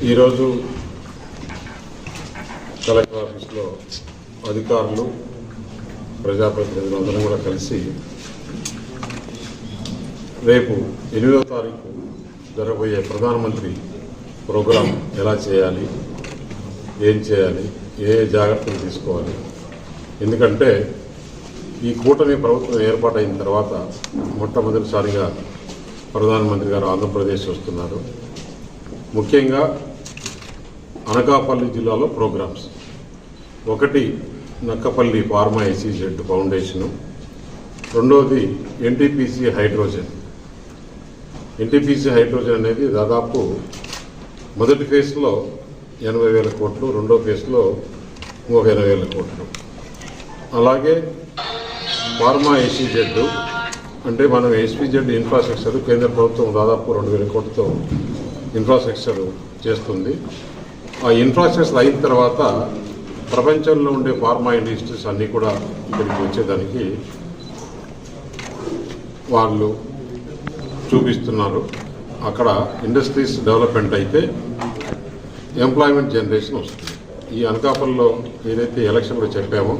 ఈరోజు కలెక్టర్ ఆఫీస్లో అధికారులు ప్రజాప్రతినిధులు అందరం కూడా కలిసి రేపు ఎనిమిదో తారీఖు జరగబోయే ప్రధానమంత్రి ప్రోగ్రాం ఎలా చేయాలి ఏం చేయాలి ఏ ఏ జాగ్రత్తలు తీసుకోవాలి. ఎందుకంటే ఈ కూటమి ప్రభుత్వం ఏర్పాటైన తర్వాత మొట్టమొదటిసారిగా ప్రధానమంత్రి గారు ఆంధ్రప్రదేశ్ వస్తున్నారు. ముఖ్యంగా అనకాపల్లి జిల్లాలో ప్రోగ్రామ్స్. ఒకటి నక్కపల్లి ఫార్మా ఎసిజెడ్ ఫౌండేషను. రెండవది ఎన్టీపీసీ హైడ్రోజన్. ఎన్టీపీసీ హైడ్రోజన్ అనేది దాదాపు మొదటి ఫేజ్లో ఎనభై వేల కోట్లు రెండో ఫేజ్లో ఇంకొక ఎనభై వేల కోట్లు. అలాగే ఫార్మా ఏసీజెడ్ అంటే మనం ఎస్పీజెడ్ ఇన్ఫ్రాస్ట్రక్చర్ కేంద్ర ప్రభుత్వం దాదాపు రెండు వేల కోట్లతో ఇన్ఫ్రాస్ట్రక్చర్ చేస్తుంది. ఆ ఇన్ఫ్రాస్ట్రక్చర్ అయిన తర్వాత ప్రపంచంలో ఉండే ఫార్మా ఇండస్ట్రీస్ అన్నీ కూడా ఇక్కడికి వచ్చేదానికి వాళ్ళు చూపిస్తున్నారు. అక్కడ ఇండస్ట్రీస్ డెవలప్మెంట్ అయితే ఎంప్లాయ్మెంట్ జనరేషన్ వస్తుంది. ఈ అనకాపల్లిలో ఏదైతే ఎలక్షన్లో చెప్పామో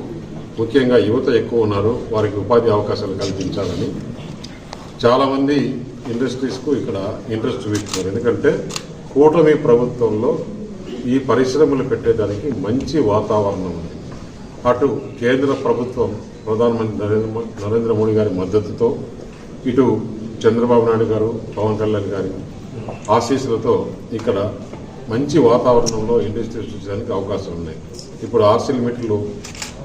ముఖ్యంగా యువత ఎక్కువ ఉన్నారు వారికి ఉపాధి అవకాశాలు కల్పించాలని. చాలామంది ఇండస్ట్రీస్కు ఇక్కడ ఇంట్రెస్ట్ చూపిస్తున్నారు. ఎందుకంటే కూటమి ప్రభుత్వంలో ఈ పరిశ్రమలు పెట్టేదానికి మంచి వాతావరణం ఉంది. అటు కేంద్ర ప్రభుత్వం ప్రధానమంత్రి నరేంద్ర నరేంద్ర మోడీ గారి మద్దతుతో ఇటు చంద్రబాబు నాయుడు గారు పవన్ కళ్యాణ్ గారి ఆశీస్సులతో ఇక్కడ మంచి వాతావరణంలో ఇండస్ట్రీస్ చూసేదానికి అవకాశం ఉన్నాయి. ఇప్పుడు ఆర్సిల్ మీటర్లు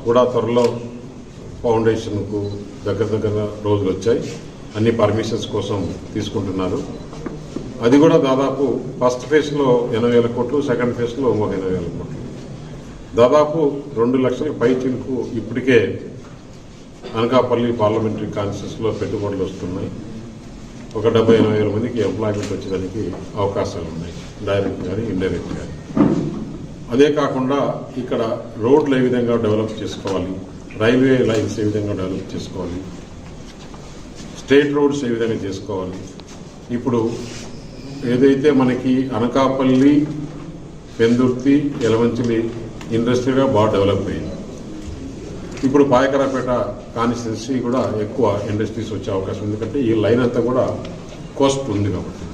కూడా త్వరలో ఫౌండేషన్కు దగ్గర దగ్గర రోజులు వచ్చాయి. అన్ని పర్మిషన్స్ కోసం తీసుకుంటున్నారు. అది కూడా దాదాపు ఫస్ట్ ఫేజ్లో ఎనభై వేల కోట్లు సెకండ్ ఫేజ్లో ఇంకొక ఎనభై వేల కోట్లు. దాదాపు రెండు లక్షల పైచిలకు ఇప్పటికే అనకాపల్లి పార్లమెంటరీ కాన్స్టిట్యూన్సీలో పెట్టుబడులు వస్తున్నాయి. ఒక డెబ్బై ఎనభై వేల మందికి ఎంప్లాయ్మెంట్ వచ్చేదానికి అవకాశాలు ఉన్నాయి డైరెక్ట్ కానీ ఇండైరెక్ట్ కానీ అదే కాకుండా ఇక్కడ రోడ్లు ఏ విధంగా డెవలప్ చేసుకోవాలి రైల్వే లైన్స్ ఏ విధంగా డెవలప్ చేసుకోవాలి స్టేట్ రోడ్స్ ఏ విధంగా చేసుకోవాలి. ఇప్పుడు ఏదైతే మనకి అనకాపల్లి పెందుర్తి ఎలమంచిలి ఇండస్ట్రీగా బాగా డెవలప్ అయింది. ఇప్పుడు పాయకరాపేట కాన్స్టిట్యున్సీ కూడా ఎక్కువ ఇండస్ట్రీస్ వచ్చే అవకాశం ఉంది. ఎందుకంటే ఈ లైన్ అంతా కూడా కోస్ట్ ఉంది కాబట్టి.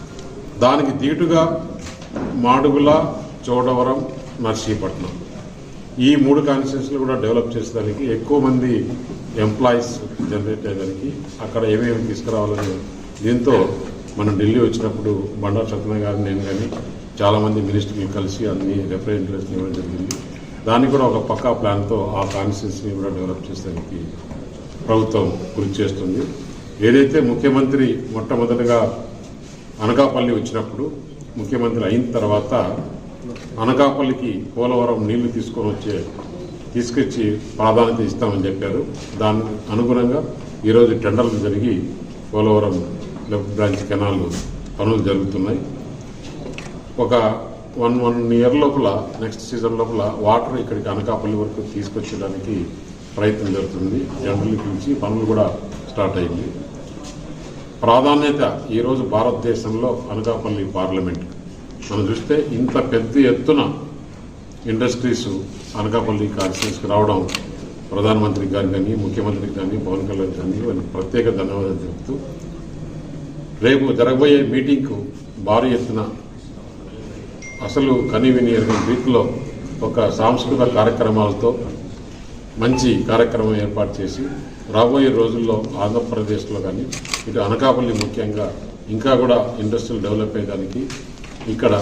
దానికి దీటుగా మాడుగుల చోడవరం నర్సీపట్నం ఈ మూడు కాన్స్టిట్యూన్సీలు కూడా డెవలప్ చేసేదానికి ఎక్కువ మంది ఎంప్లాయీస్ జనరేట్ అయ్యేదానికి అక్కడ ఏమేమి తీసుకురావాలని దీంతో మనం ఢిల్లీ వచ్చినప్పుడు బండారు సత్యనారాయణ గారిని నేను కానీ చాలామంది మినిస్టర్లు కలిసి అన్ని రిప్రజెంటేషన్ ఇవ్వడం జరిగింది. దాన్ని కూడా ఒక పక్కా ప్లాన్తో ఆ కాన్స్టిట్యూన్సీని కూడా డెవలప్ చేసేదానికి ప్రభుత్వం కృషి చేస్తుంది. ఏదైతే ముఖ్యమంత్రి మొట్టమొదటిగా అనకాపల్లి వచ్చినప్పుడు ముఖ్యమంత్రి అయిన తర్వాత అనకాపల్లికి పోలవరం నీళ్ళు తీసుకొని వచ్చే తీసుకొచ్చి ప్రాధాన్యత ఇస్తామని చెప్పారు. దాని అనుగుణంగా ఈరోజు టెండర్లు జరిగి పోలవరం లెఫ్ట్ బ్రాంచ్ కెనాల్ పనులు జరుగుతున్నాయి. ఒక వన్ వన్ ఇయర్ లోపల నెక్స్ట్ సీజన్ లోపల వాటర్ ఇక్కడికి అనకాపల్లి వరకు తీసుకొచ్చడానికి ప్రయత్నం జరుగుతుంది. టెండర్లు పిలిచి పనులు కూడా స్టార్ట్ అయింది. ప్రాధాన్యత ఈరోజు భారతదేశంలో అనకాపల్లి పార్లమెంట్ మనం చూస్తే ఇంత పెద్ద ఎత్తున ఇండస్ట్రీస్ అనకాపల్లి కాన్స్టిట్యూన్స్కి రావడం ప్రధానమంత్రి గారు కానీ ముఖ్యమంత్రికి కానీ పవన్ కళ్యాణ్ కానీ వారికి ప్రత్యేక ధన్యవాదాలు తెలుపుతూ రేపు జరగబోయే మీటింగ్కు భారీ ఎత్తున అసలు కనివిని వీక్లో ఒక సాంస్కృతిక కార్యక్రమాలతో మంచి కార్యక్రమం ఏర్పాటు చేసి రాబోయే రోజుల్లో ఆంధ్రప్రదేశ్లో కానీ ఇటు అనకాపల్లి ముఖ్యంగా ఇంకా కూడా ఇండస్ట్రీలు డెవలప్ అయ్యేదానికి ఇక్కడ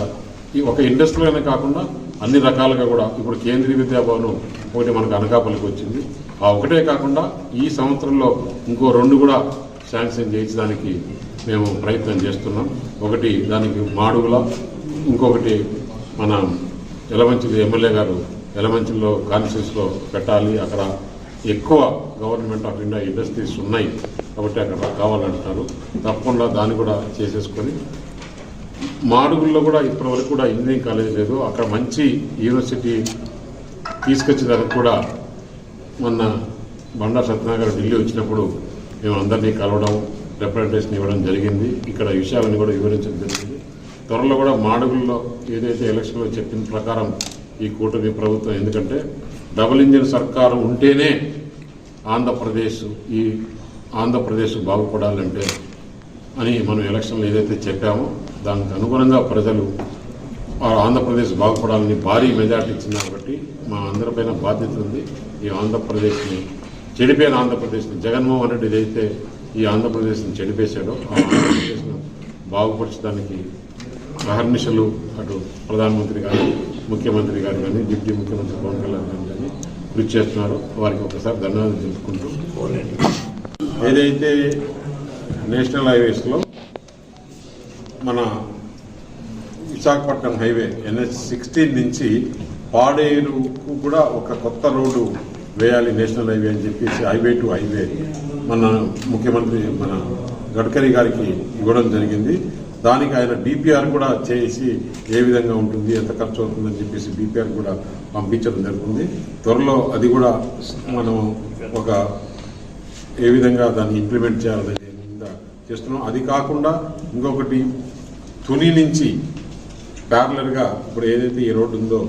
ఈ ఒక ఇండస్ట్రీలోనే కాకుండా అన్ని రకాలుగా కూడా ఇప్పుడు కేంద్రీయ విద్యాభవనం ఒకటి మనకు అనకాపల్లికి వచ్చింది. ఆ ఒకటే కాకుండా ఈ సంవత్సరంలో ఇంకో రెండు కూడా శాంక్షన్ చేయించడానికి మేము ప్రయత్నం చేస్తున్నాం. ఒకటి దానికి మాడుగుల ఇంకొకటి మన ఎలమంచిలి ఎమ్మెల్యే గారు ఎలమంచిలో కాన్ఫరెన్స్లో పెట్టాలి. అక్కడ ఎక్కువ గవర్నమెంట్ ఆఫ్ ఇండియా ఇండస్ట్రీస్ ఉన్నాయి కాబట్టి అక్కడ కావాలంటున్నారు తప్పకుండా దాన్ని కూడా చేసేసుకొని మాడుగుల్లో కూడా ఇప్పటివరకు కూడా ఇంజనీరింగ్ కాలేజ్ లేదు. అక్కడ మంచి యూనివర్సిటీ తీసుకొచ్చేదానికి కూడా మొన్న బండా సత్యనారాయణ ఢిల్లీ వచ్చినప్పుడు మేము అందరినీ కలవడం రిప్రజెంటేషన్ ఇవ్వడం జరిగింది. ఇక్కడ విషయాలను కూడా వివరించడం జరిగింది. త్వరలో కూడా మాడుగుల్లో ఏదైతే ఎలక్షన్లో చెప్పిన ప్రకారం ఈ కూటమి ప్రభుత్వం ఎందుకంటే డబుల్ ఇంజిన్ సర్కారు ఉంటేనే ఆంధ్రప్రదేశ్ ఈ ఆంధ్రప్రదేశ్ బాగుపడాలంటే అని మనం ఎలక్షన్లో ఏదైతే చెప్పామో దానికి అనుగుణంగా ప్రజలు ఆంధ్రప్రదేశ్ బాగుపడాలని భారీ మెజార్టీ ఇచ్చింది కాబట్టి మా అందరిపైన బాధ్యత ఉంది. ఈ ఆంధ్రప్రదేశ్ని చెడిపోయిన ఆంధ్రప్రదేశ్ని జగన్మోహన్ రెడ్డి ఏదైతే ఈ ఆంధ్రప్రదేశ్ని చెడిపేశాడో ఆ ఆంధ్రప్రదేశ్ను బాగుపరచడానికి అహర్నిశలు అటు ప్రధానమంత్రి గారు ముఖ్యమంత్రి గారు కానీ డిప్యూటీ ముఖ్యమంత్రి పవన్ కళ్యాణ్ గారు కానీ కృషి చేస్తున్నారు. వారికి ఒకసారి ధన్యవాదాలు తెలుసుకుంటూ ఏదైతే నేషనల్ హైవేస్లో మన విశాఖపట్నం హైవే ఎన్హెచ్ సిక్స్టీన్ నుంచి పాడేరుకు కూడా ఒక కొత్త రోడ్డు వేయాలి నేషనల్ హైవే అని చెప్పేసి హైవే టు హైవే మన ముఖ్యమంత్రి మన గడ్కరీ గారికి ఇవ్వడం జరిగింది. దానికి ఆయన బీపీఆర్ కూడా చేసి ఏ విధంగా ఉంటుంది ఎంత ఖర్చు అవుతుందని చెప్పేసి బీపీఆర్ కూడా పంపించడం జరుగుతుంది. త్వరలో అది కూడా మనం ఒక ఏ విధంగా దాన్ని ఇంప్లిమెంట్ చేయాలనే చేస్తున్నాం. అది కాకుండా ఇంకొకటి తుని నుంచి ప్యారలర్గా ఇప్పుడు ఏదైతే ఈ రోడ్డు ఉందో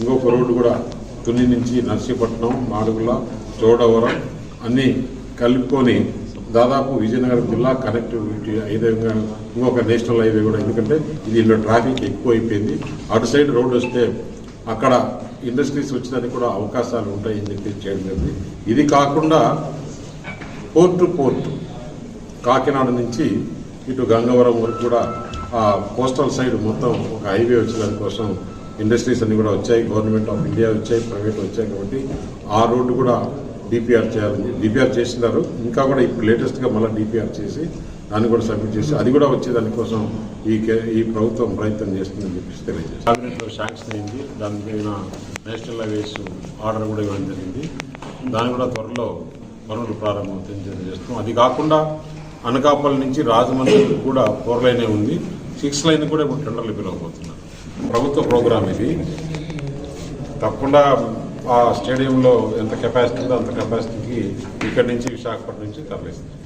ఇంకొక రోడ్డు కూడా తుని నుంచి నర్సీపట్నం మాడుగుల చోడవరం అన్నీ కలుపుకొని దాదాపు విజయనగరం జిల్లా కనెక్టివిటీ విధంగా ఇంకొక నేషనల్ హైవే కూడా. ఎందుకంటే దీనిలో ట్రాఫిక్ ఎక్కువ అయిపోయింది అటు సైడ్ రోడ్డు వస్తే అక్కడ ఇండస్ట్రీస్ వచ్చేదానికి కూడా అవకాశాలు ఉంటాయని చెప్పి చేయడం జరిగింది. ఇది కాకుండా పోర్టు టు కాకినాడ నుంచి ఇటు గంగవరం వరకు కూడా కోస్టల్ సైడ్ మొత్తం ఒక హైవే వచ్చేదాని కోసం ఇండస్ట్రీస్ అన్ని కూడా వచ్చాయి. గవర్నమెంట్ ఆఫ్ ఇండియా వచ్చాయి ప్రైవేట్ వచ్చాయి కాబట్టి ఆ రోడ్డు కూడా డిపిఆర్ చేయాలని డిపిఆర్ చేసినారు ఇంకా కూడా ఇప్పుడు లేటెస్ట్గా మళ్ళీ డిపిఆర్ చేసి దాన్ని కూడా సబ్మిట్ చేసి అది కూడా వచ్చే దానికోసం ఈ కే- ఈ ప్రభుత్వం ప్రయత్నం చేస్తుందని చెప్పేసి తెలియజేసి క్యాబినెట్లో శాంక్షన్ అయింది. దానిపైన నేషనల్ హైవేస్ ఆర్డర్ కూడా ఇవ్వడం జరిగింది. దాన్ని కూడా త్వరలో పనులు ప్రారంభం తెలియజేస్తాం అది కాకుండా అనకాపల్లి నుంచి రాజమండ్రి కూడా పోర్లైనే ఉంది. సిక్స్ లైన్ కూడా ఇప్పుడు టెండర్లు పిలవబోతున్నారు ప్రభుత్వ ప్రోగ్రామ్ ఇది. తప్పకుండా ఆ స్టేడియంలో ఎంత కెపాసిటీ ఉందో అంత కెపాసిటీకి ఇక్కడి నుంచి విశాఖపట్నం నుంచి తరలిస్తుంది.